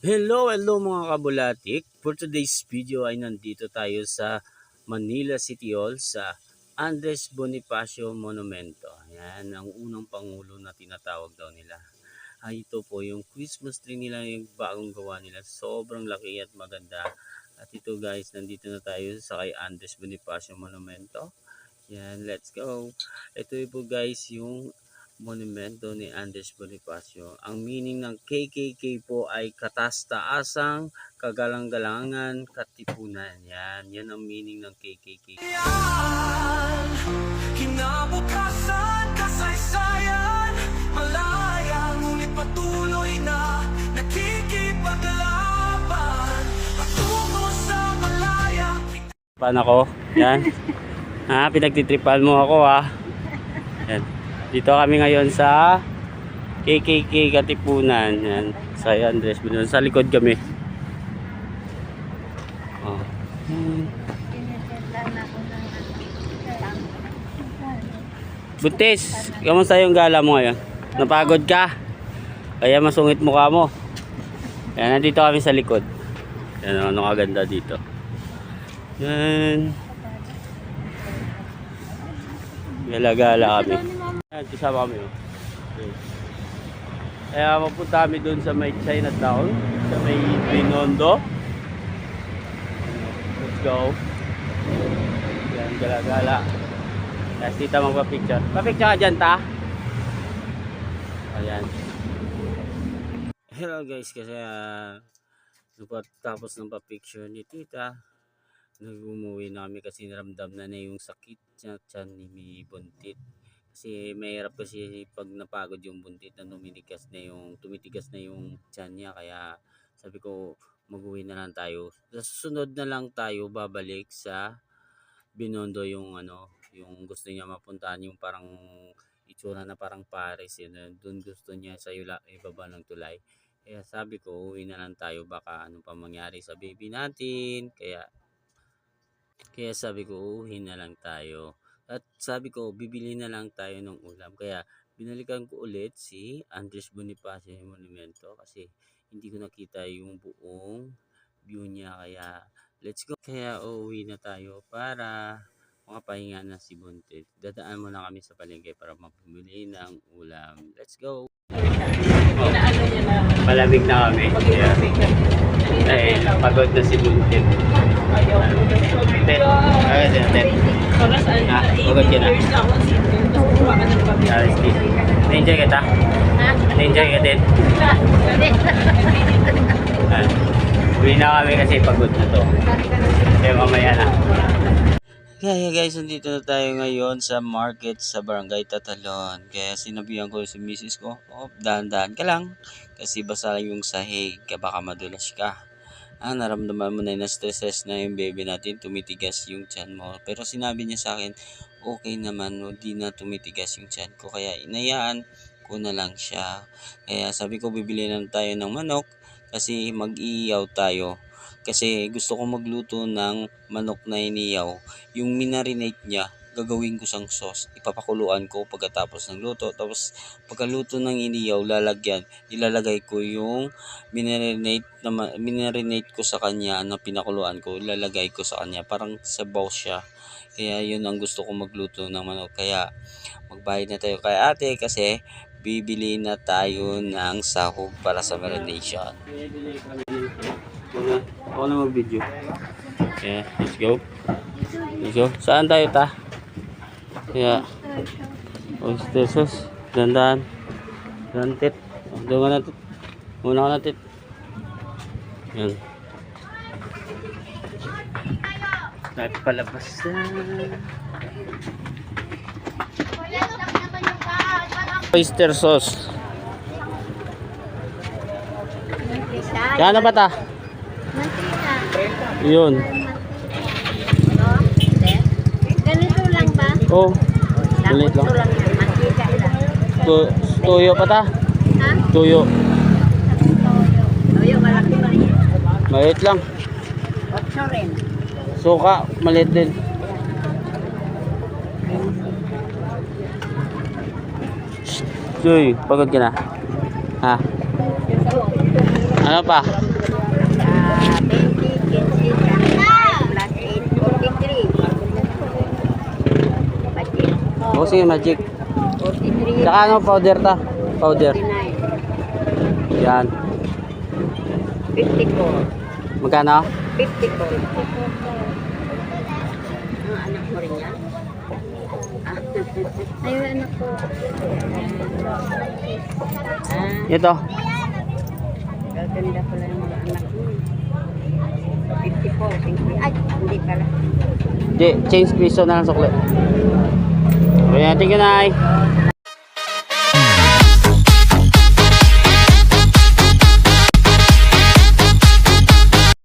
Hello, hello mga kabulatik. For today's video ay nandito tayo sa Manila City Hall sa Andres Bonifacio Monumento. Yan, ang unang pangulo na tinatawag daw nila. Ay ito po yung Christmas tree nila, yung bagong gawa nila. Sobrang laki at maganda. At ito guys, nandito na tayo sa kay Andres Bonifacio Monumento. Yan, let's go. Ito po guys yung monumento ni Andres Bonifacio. Ang meaning ng KKK po ay katastaasang, kagalang-galangan, katipunan. Yan, yan ang meaning ng KKK. Yan, Kinabukasan, kasaysayan Malaya, ngunit patuloy na Nakikipaglaban Patungo sa malaya Paano ko? Yan. ha, pinagtitripan mo ako ha. Yan. Dito kami ngayon sa KKK Katipunan. Yan. Sa Andres Bonifacio. Sa likod kami. Oh. Buntis, kamusta yung gala mo ngayon? Napagod ka? Kaya masungit mukha mo. Yan, nandito kami sa likod. Yan, ano kaganda dito. Yan. Gala-gala kami. Yan, kasama kami. oh. Okay. Kaya mapunta kami doon sa may Chinatown, sa may Binondo. Let's go. Yan, gala-gala. Tapos tita magpa-picture. Pa-picture ka dyan, ta? Ayan. Hello guys, kasi uh, tapos ng pa-picture ni tita, nag-umuwi na kami kasi naramdam na na yung sakit niya tiyan ni Buntit. Kasi mahirap kasi pag napagod yung buntit na tumitigas na yung tumitigas na yung tiyan niya kaya sabi ko mag-uwi na lang tayo. Sa susunod na lang tayo babalik sa Binondo yung ano, yung gusto niya mapuntahan yung parang itsura na parang Paris yun. Doon gusto niya sa ila, ibaba ng tulay. Kaya sabi ko, uwi na lang tayo baka ano pa mangyari sa baby natin. Kaya kaya sabi ko, uuwi na lang tayo. At sabi ko, bibili na lang tayo ng ulam. Kaya binalikan ko ulit si Andres Bonifacio Monumento kasi hindi ko nakita yung buong view niya. Kaya let's go. Kaya uuwi na tayo para makapahinga na si Buntit. Dadaan muna kami sa palengke para mapumili ng ulam. Let's go! Malamig na kami. Yeah. Dahil pagod na si Buntit. Tet, ay, tet, tet. Ah, pagod ka na. Alas di. Na-enjoy ka ta? Na-enjoy ka din? Ah, Uwi na kami kasi pagod na to. Kaya mamaya na. Kaya guys, nandito na tayo ngayon sa market sa Barangay Tatalon. Kaya sinabihan ko si misis ko, oh, dahan-dahan ka lang. Kasi basa lang yung sahig, kaya baka madulas ka. Ah, naramdaman mo na na stresses na yung baby natin, tumitigas yung tiyan mo. Pero sinabi niya sa akin, okay naman, no, di na tumitigas yung tiyan ko. Kaya inayaan ko na lang siya. Kaya sabi ko, bibili na tayo ng manok kasi mag-iiyaw tayo. Kasi gusto ko magluto ng manok na iniyaw. Yung minarinate niya, gagawin ko sang sauce. Ipapakuluan ko pagkatapos ng luto. Tapos pagkaluto ng iniyaw, lalagyan. Ilalagay ko yung minarinate, na, minarinate ko sa kanya na pinakuluan ko. Ilalagay ko sa kanya. Parang sabaw siya. Kaya yun ang gusto ko magluto ng manok. Kaya magbayad na tayo kay ate kasi bibili na tayo ng sahog para sa marination. Ako na mag-video. Yeah, let's go. Let's go. Saan tayo ta? Yeah. Oyster sauce. Dandan. Dantit. Doon ka na tit. Muna ka na tit. Yan. Tayo palabas na. Oyster sauce. Kaya na ba ta? Yun. Ganito lang ba? Oh. Galit lang. Tu tuyo pa ta? Ha? Tuyo. Toyo, malaki maliit. Maliit lang. Otso rin. Suka, maliit din. Joy, pagod ka na? Ha? Ano pa? Ah, sige, magic. 43. Tsaka ano, powder ta? Powder. 49. Yan. 54. Magkano? 54. Ang anak mo rin yan? Ayun, anak ko. Ah, Ito. gaganda pala ng mga anak mo. 54, 50. Ay, hindi pala. Di, change piso na lang sukli. Ayan, tingin ay.